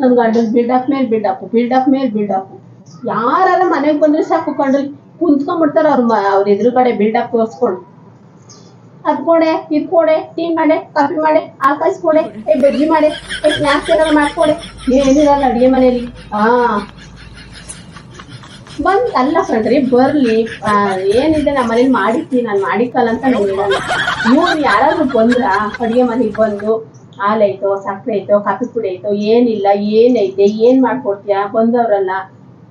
ನನ್ ಗಂಡನ್ up build up build up build up ಯಾರಾದ್ರ ಮನೆಗ್ ಬಂದ್ರೆ ಸಾಕು ಕಂಡ್ರಿ ಕುಂತ್ಕೊಂಡ್ಬಿಡ್ತಾರ ಅವ್ರ ಅವ್ರ ಎದುರುಗಡೆ ಬಿಲ್ಡಪ್ ತೋರ್ಸ್ಕೊಂಡು. ಅದ್ ಕೊಡೆ, ಇದ್ ಕೊಡೆ, ಟೀ ಮಾಡೆ, ಕಾಫಿ ಮಾಡೆ, ಆಕಾಶ ಕೊಡೆ, ಏ ಬಜ್ಜಿ ಮಾಡೆ, ಏ ಸ್ನ್ಯಾಕ್ಸ್ ಏನಾದ್ರು ಮಾಡ್ಕೊಡೆ. ಏನಿರಲ್ಲ ಅಡಿಗೆ ಮನೆಯಲ್ಲಿ. ಹಾ ಬಂದ್, ಅಲ್ಲ ಕಣ್ರಿ, ಬರ್ಲಿ. ಏನಿದೆ ನಮ್ಮ ಮನೇಲಿ ಮಾಡಿರ್ತೀನಿ, ನಾನು ಮಾಡಿಕ್ಕಲ್ಲ ಅಂತ ಹೇಳಿರಲ್ಲ ನೀವು ಯಾರಾದ್ರೂ ಬಂದ್ರ? ಅಡಿಗೆ ಮನೆಗೆ ಬಂದು? ಹಾಲೈತೋ ಸಕ್ಕರೆ ಐತೋ ಕಾಫಿ ಪುಡಿ ಐತೋ, ಏನಿಲ್ಲ, ಏನೈತೆ, ಏನ್ ಮಾಡ್ಕೊಡ್ತೀಯಾ? ಬಂದವ್ರಲ್ಲ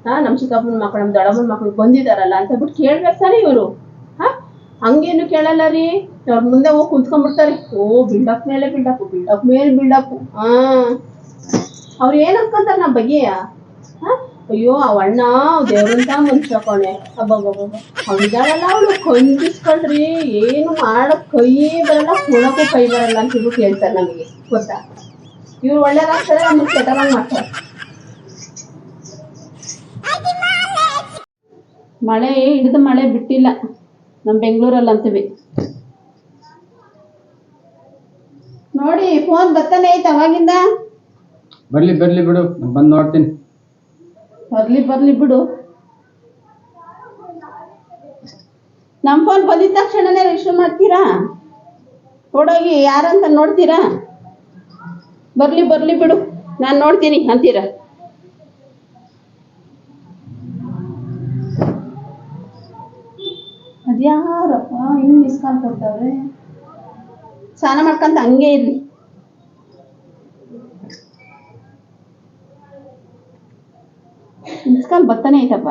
ಹಾ, ನಮ್ ಚಿಕ್ಕಪ್ಪನ ಮಕ್ಕಳು, ನಮ್ ದೊಡ್ಡಮ್ಮನ ಮಕ್ಕಳು ಬಂದಿದಾರಲ್ಲ ಅಂತ ಬಿಟ್ಟು ಕೇಳ್ಬೇಕು ಇವರು. ಹಾ, ಹಂಗೇನು ಕೇಳಲ್ಲ ರೀ. ಅವ್ರ ಮುಂದೆ ಹೋಗಿ ಕುಂತ್ಕೊಂಡ್ಬಿಡ್ತಾರೆ. ಓ ಬಿಲ್ಡಪ್ ಮೇಲೆ ಬಿಲ್ಡಪ್ ಬಿಲ್ಡಪ್ ಮೇಲೆ ಬಿಲ್ಡಪ್ ಹಾ. ಅವ್ರು ಏನ್ ಅನ್ಕೊಂತಾರ ನಮ್ಮ ಬಗ್ಗೆಯ ಹ? ಅಯ್ಯೋ, ಅವಣ್ಣ ದೇವ್ರಂತ ಮನುಷ್ಯ ಕೊಣೆ. ಅಬ್ಬಬ್ಬಬ್ಬ. ಅವಳಿದಾಳಲ್ಲ ಅವಳು ಕೊಂದಿಸ್ಕೊಳ್ರಿ ಏನು ಮಾಡ ಕೈ ಬರಲ್ಲ ಕುಣಕ್ಕೂ ಕೈ ಬರಲ್ಲ ಅಂತ ಹೇಳ್ಬಿಟ್ಟು ಹೇಳ್ತಾರೆ ನಮಗೆ. ಗೊತ್ತಾ? ಇವ್ರು ಒಳ್ಳೇದಾಗ್ತಾರೆ, ನಮ್ಗೆ ಕೆಟ್ಟದಾಗ ಮಾಡ್ತಾರೆ. ಮಳೆ, ಹಿಡಿದು ಮಳೆ ಬಿಟ್ಟಿಲ್ಲ. ನಮ್ಮ ಬೆಂಗಳೂರಲ್ಲಿ ಅಂತೀವಿ. ನೋಡಿ ಫೋನ್ ಬರ್ತಾನೆ ಐತೆ ಅವಾಗಿಂದ. ಬರ್ಲಿ ಬರ್ಲಿ ಬಿಡು, ಬಂದ್ ನೋಡ್ತೀನಿ. ಬರ್ಲಿ ಬರ್ಲಿ ಬಿಡು. ನಮ್ಮ ಫೋನ್ ಬಂದಿದ ತಕ್ಷಣನೇ ರಿಜಿಸ್ಟರ್ ಮಾಡ್ತೀರಾ ಯಾರ ಯಾರಂತ ನೋಡ್ತೀರಾ? ಬರ್ಲಿ ಬರ್ಲಿ ಬಿಡು. ನಾನು ನೋಡ್ತೀನಿ, ಅಂತೀರಾ? ಅದ್ಯಾರಪ್ಪ ಮಿಸ್ ಕಾಲ್ ಕೊಡ್ತಾವ್ರೆ? ಸ್ನಾನ ಮಾಡ್ಕೊಂತ ಹಂಗೆ ಇರ್ಲಿ. ಮಿಸ್ ಕಾಲ್ ಬರ್ತಾನೆ ಐತಪ್ಪ.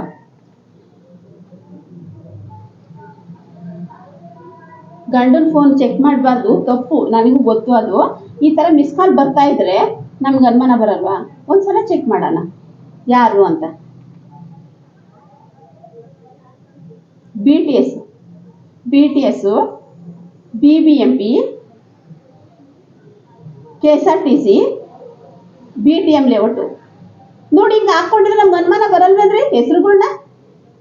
ಗಂಡನ ಫೋನ್ ಚೆಕ್ ಮಾಡಬಾರ್ದು, ತಪ್ಪು, ನನಗೂ ಗೊತ್ತು ಅದು. ಈ ಥರ ಮಿಸ್ ಕಾಲ್ ಬರ್ತಾ ಇದ್ರೆ ನಮ್ಗೆ ಅನುಮಾನ ಬರಲ್ವಾ? ಒಂದ್ಸಲ ಚೆಕ್ ಮಾಡೋಣ. ಯಾರು ಅಂತ. B T S B T S B B M P K S R T C B T M layout ನೋಡಿ, ಹಿಂಗೆ ಹಾಕ್ಕೊಂಡಿದ್ರೆ ನಮ್ಗೆ ಅನುಮಾನ ಬರಲ್ವೇನ್ರಿ? ಹೆಸ್ರುಗಳ್ನ?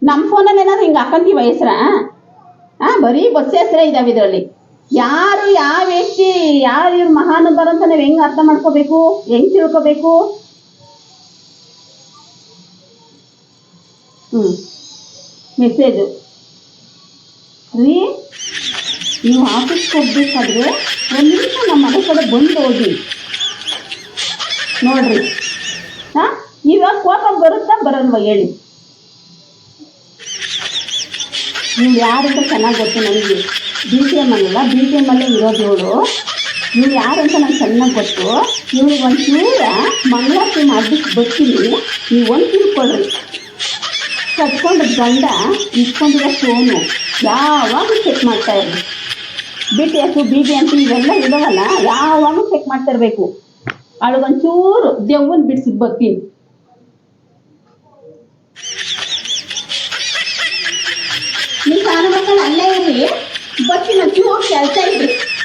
ನಮ್ಮ ಫೋನಲ್ಲಿ ಏನಾದ್ರು ಹಿಂಗೆ ಹಾಕೊಂತೀವ ಹೆಸ್ರ? ಹಾಂ ಬರೀ ಬಸ್ ಹೆಸರೇ ಇದಾವೆ ಇದರಲ್ಲಿ. ಯಾರು ಯಾವ ವ್ಯಕ್ತಿ, ಯಾರು ಇವ್ರು ಮಹಾನುಭಾವರು ಅಂತ ನಾವು ಹೆಂಗ್ ಅರ್ಥ ಮಾಡ್ಕೋಬೇಕು? ಹೆಂಗ್ ತಿಳ್ಕೋಬೇಕು? ಹ್ಞೂ ಮೆಸೇಜು ರೀ, ನೀವು ಆಫೀಸ್ ಹೋಗ್ಬೇಕಾದ್ರೆ ಒಂದು ನಿಮಿಷ ನಮ್ಮ ಮನೆ ಕಡೆ ಬಂದು ಹೋಗಿ. ನೋಡ್ರಿ. ಹಾ ಇವಾಗ ಕೋಪ ಬರುತ್ತಾ ಬರಲ್ವಾ ಹೇಳಿ? ನೀವು ಯಾರಂತ ಚೆನ್ನಾಗಿ ಗೊತ್ತು ನನಗೆ? ಬಿ ಟಿ ಎಂ ಅಲ್ಲ ಬಿ ಟಿ ಎಂ ಅಲ್ಲೇ ಇರೋದು ಇವಳು ನೀವು ಯಾರಂತ ನಂಗೆ ಚೆನ್ನಾಗಿ ಗೊತ್ತು? ಇವ್ರಿಗೆ ಒಂದು ಚೂರ ಮಂಗಳಾರತಿ ಮಾಡ್ಬಿಟ್ಟು ಬರ್ತೀನಿ. ನೀವು ಒಂದು ತಿಳ್ಕೊಳ್ರಿ ಕಟ್ಕೊಂಡು ಗಂಡ ಇಟ್ಕೊಂಡಿರೋ ಫೋನು ಯಾವಾಗಲೂ ಚೆಕ್ ಮಾಡ್ತಾ ಇರಲಿ B T S B T P ಇವೆಲ್ಲ ಇದಾವಲ್ಲ, ಯಾವಾಗಲೂ ಚೆಕ್ ಮಾಡ್ತಾ ಇರಬೇಕು. ಅವಳಿಗೊಂಚೂರು ದೆವ್ವನ್ ಬಿಡ್ಸಿದ್ ಬರ್ತೀನಿ. refused as I